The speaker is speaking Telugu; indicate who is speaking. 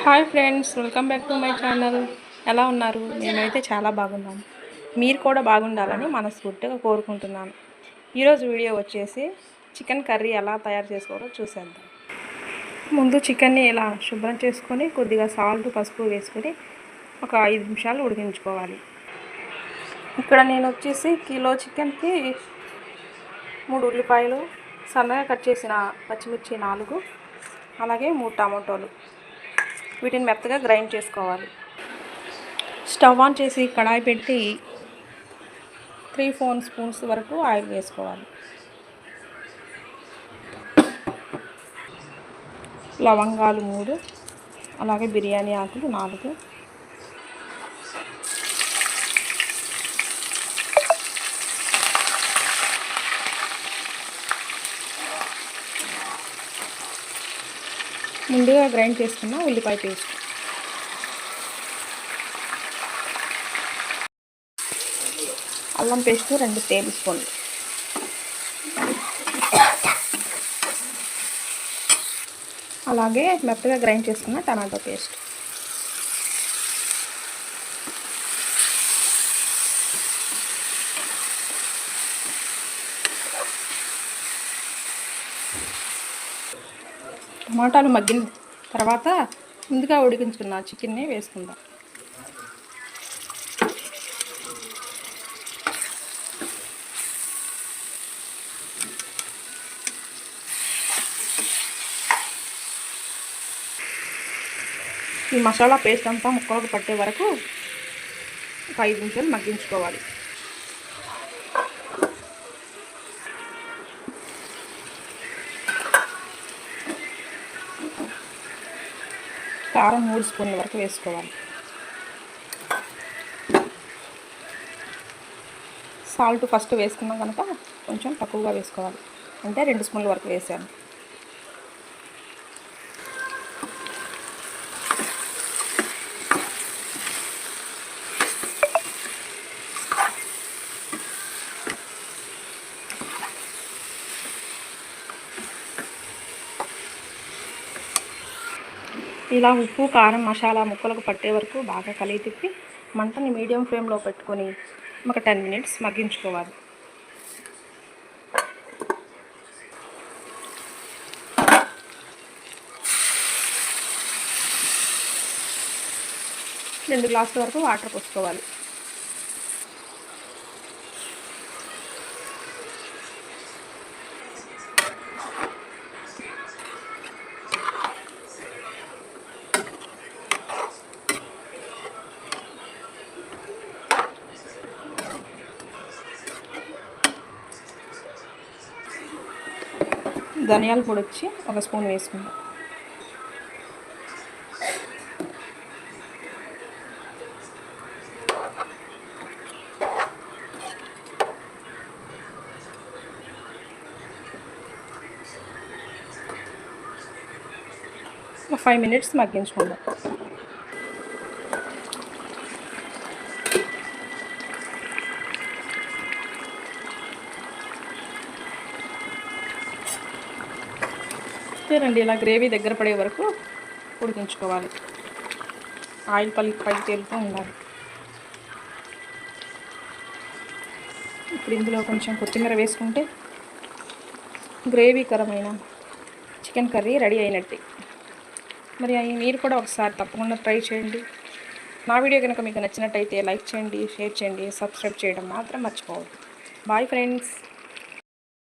Speaker 1: Hi friends welcome back to my channel. ఎలా ఉన్నారు? మేమైతే చాలా బాగున్నాం. మీరు కూడా బాగుండాలని మనస్ఫూర్తిగా కోరుకుంటున్నాను. ఈరోజు వీడియో వచ్చేసి చికెన్ కర్రీ ఎలా తయారు చేసుకోవాలో చూసేద్దాం. ముందు చికెన్ని ఇలా శుభ్రం చేసుకొని కొద్దిగా సాల్ట్ పసుపు వేసుకొని ఒక ఐదు నిమిషాలు ఉడికించుకోవాలి. ఇక్కడ నేను వచ్చేసి కిలో చికెన్కి మూడు ఉల్లిపాయలు సన్నగా కట్ చేసిన పచ్చిమిర్చి నాలుగు అలాగే మూడు టమాటోలు. వీటిని మెత్తగా గ్రైండ్ చేసుకోవాలి. స్టవ్ ఆన్ చేసి కడాయి పెట్టి త్రీ ఫోర్ స్పూన్స్ వరకు ఆయిల్ వేసుకోవాలి. లవంగాలు మూడు అలాగే బిర్యానీ ఆకులు నాలుగు ముందుగా గ్రైండ్ చేసుకున్న ఉల్లిపాయ పేస్ట్. అల్లం పేస్ట్ రెండు టేబుల్ స్పూన్లు. అలాగే మెత్తగా గ్రైండ్ చేసుకున్న టమాటో పేస్ట్. టమాటాలు మగ్గిన తర్వాత ముందుగా ఉడికించుకున్న చికెన్ని వేసుకుందాం. ఈ మసాలా పేస్ట్ అంతా ముక్కలకు పట్టే వరకు ఒక ఐదు నిమిషాలు మగ్గించుకోవాలి. కారం మూడు స్పూన్ల వరకు వేసుకోవాలి. సాల్ట్ ఫస్ట్ వేసుకున్నాం కనుక కొంచెం తక్కువగా వేసుకోవాలి. అంటే రెండు స్పూన్ల వరకు వేసాను. ఇలా ఉప్పు కారం మసాలా ముక్కలకు పట్టే వరకు బాగా కలిగి తిప్పి మంటని మీడియం ఫ్లేమ్లో పెట్టుకొని ఒక టెన్ మినిట్స్ మగ్గించుకోవాలి. రెండు గ్లాసుల వరకు వాటర్ పోసుకోవాలి. ధనియాల పొడి వచ్చి ఒక స్పూన్ వేసుకుంటాం ఒక ఫైవ్ మినిట్స్ మగ్గించుకుందాం. రండి ఇలా గ్రేవీ దగ్గర పడే వరకు ఉడికించుకోవాలి. ఆయిల్ పల్లి పైకి తేలుతూ ఉండాలి. ఇప్పుడు ఇందులో కొంచెం కొత్తిమీర వేసుకుంటే గ్రేవీకరమైన చికెన్ కర్రీ రెడీ అయినట్టే. మరి అవి మీరు కూడా ఒకసారి తప్పకుండా ట్రై చేయండి. నా వీడియో కనుక మీకు నచ్చినట్టయితే లైక్ చేయండి షేర్ చేయండి సబ్స్క్రైబ్ చేయడం మాత్రం మర్చిపోవద్దు. Bye friends.